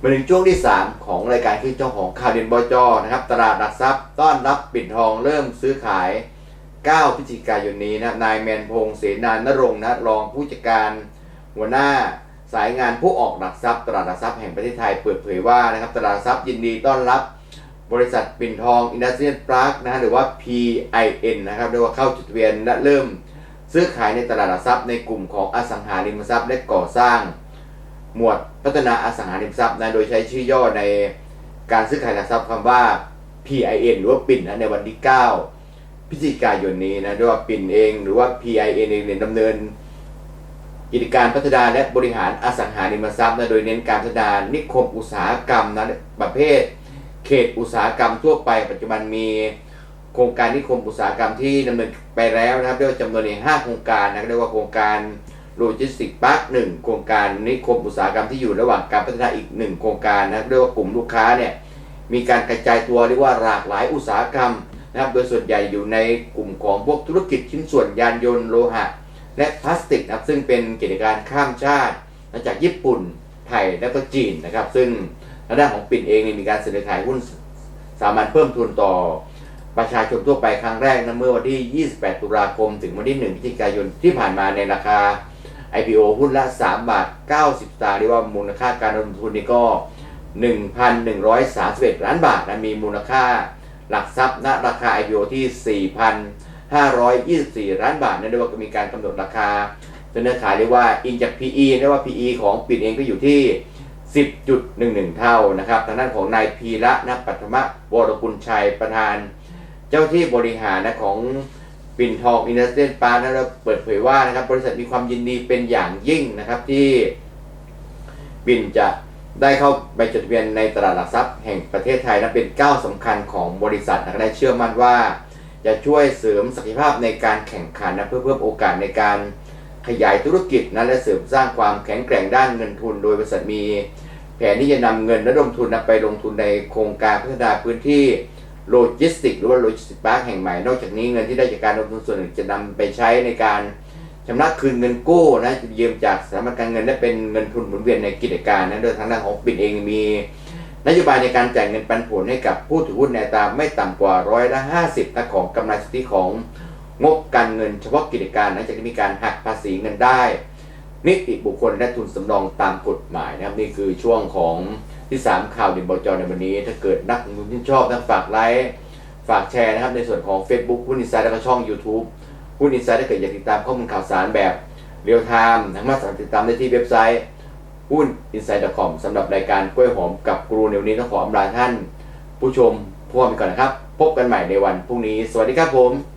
มาถึงช่วงที่ 3 ของรายการคือเจ้าของข่าวเด่นบจนะครับ ตลาดหลักทรัพย์ต้อนรับปิดทองเริ่มซื้อขาย 9 พฤศจิกายนนี้นะครับนายแมนพงศ์เสนานนรงค์นะรองผู้จัดการหัวหน้าสายงานผู้ออกหลักทรัพย์ ตลาดหลักทรัพย์แห่งประเทศไทยเปิดเผยว่านะครับตลาดหลักทรัพย์ยินดีต้อนรับบริษัทปิ่นทองอินดัสเทรียลพาร์คนะฮะหรือว่า PIN นะครับเรียกว่าเข้าจดทะเบียนและเริ่มซื้อขายในตลาดหลักทรัพย์ในกลุ่มของอสังหาริมทรัพย์และก่อสร้าง หมวดพัฒนาอสังหาริมทรัพย์นะโดยใช้ชื่อย่อในการซื้อขายหลักทรัพย์คำว่า PIN หรือว่าปิ่นนะในวันที่ 9พฤศจิกายนนี้นะด้วยว่าปิ่นเองหรือว่า PIN เองเนี่ยดำเนิน กิจการพัฒนาและบริหารอสังหาริมทรัพย์นะโดยเน้นการพัฒนานิคมอุตสาหกรรมนะประเภท เขตอุตสาหกรรมทั่วไป ปัจจุบันมีโครงการนิคมอุตสาหกรรมที่ดำเนินไปแล้วนะครับเรียจำนวนใน5โครงการนะเรียกว่าโครงการ โลจิสติกพาร์คหนึ่งโครงการนิคมอุตสาหกรรมที่อยู่ระหว่างการพัฒนาอีกหนึ่งโครงการนะเรียกว่ากลุ่มลูกค้าเนี่ยมีการกระจายตัวเรียกว่าหลากหลายอุตสาหกรรมนะครับโดยส่วนใหญ่อยู่ในกลุ่มของพวกธุรกิจชิ้นส่วนยานยนต์โลหะ และพลาสติกนะครับซึ่งเป็นกิจการข้ามชาติมาจากญี่ปุ่นไทยและก็จีนนะครับ ซึ่งทางด้านของปิ่นเองเนี่ยมีการเสนอขายหุ้นสามัญเพิ่มทุนต่อประชาชนทั่วไปครั้งแรกนะเมื่อวันที่ 28 ตุลาคม ถึงวันที่ 1 พฤศจิกายนที่ผ่านมาในราคา IPO หุ้นละ 3 บาท 90สตางค์เรียกว่ามูลค่าการลงทุนนี่ก็ 1,131 ล้านบาทนะมีมูลค่าหลักทรัพย์ณราคา IPO ที่ 4,524 ล้านบาทนั่นเรียกว่ามีการกำหนดราคาเสนอขายเรียกว่าอิงจาก PE เรียกว่า PE ของปิดเองก็อยู่ที่ 10.11 เท่านะครับทางด้านของนายพีระนะปัทมะวรกุลชัยประธาน เจ้าที่บริหารนะของ ปิ่นทองอินดัสเทรียลปาร์คนะเปิดเผยว่านะครับบริษัทมีความยินดีเป็นอย่างยิ่งนะครับที่ปิ่นจะได้เข้าไปจดทะเบียนในตลาดหลักทรัพย์แห่งประเทศไทยนะเป็นก้าวสำคัญของบริษัทนะได้เชื่อมั่นว่า จะช่วยเสริมศักยภาพในการแข่งขันนะเพื่อเพิ่มโอกาสในการขยายธุรกิจนะและเสริมสร้างความแข็งแกร่งด้านเงินทุน โดยบริษัทมี แผนที่จะนำเงินและลงทุนนะไปลงทุนในโครงการพัฒนาพื้นที่ โลจิสติกหรือว่าโลจิสติกพาร์คแห่งใหม่ นอกจากนี้เงินที่ได้จากการลงทุนส่วนหนึ่งจะนำไปใช้ในการชำระคืนเงินกู้นะจะยืมจากสถาบันการเงินและเป็นเงินทุนหมุนเวียนในกิจการนะโดยทางด้านของปินเองมีนโยบายในการจ่ายเงินปันผลให้กับผู้ถือหุ้นในตราไม่ต่ำกว่าร้อยละ50นะของกำไรสุทธิของงบการเงินเฉพาะกิจการหลังจากที่มีการหักภาษีเงินได้ นิติบุคคลและทุนสำรองตามกฎหมายนะครับนี่คือช่วงของ ที่ 3 ข่าวด่นบจในวันนี้ ถ้าเกิดนักลงทุนที่ชอบนะฝากไลค์ฝากแชร์นะครับ ในส่วนของ Facebook หุ้นอินไซด์และก็ช่อง YouTube หุ้นอินไซด์ถ้าเกิดอยากติดตามข้อมูลข่าวสารแบบเรียลไทม์สามารถติดตามได้ที่เว็บไซต์หุ้น inside.com สำหรับรายการกล้วยหอมกับกรูในวันนี้ต้องขออำลาท่าน ผู้ชมผู้ฟังไปก่อนนะครับ พบกันใหม่ในวันพรุ่งนี้ สวัสดีครับผม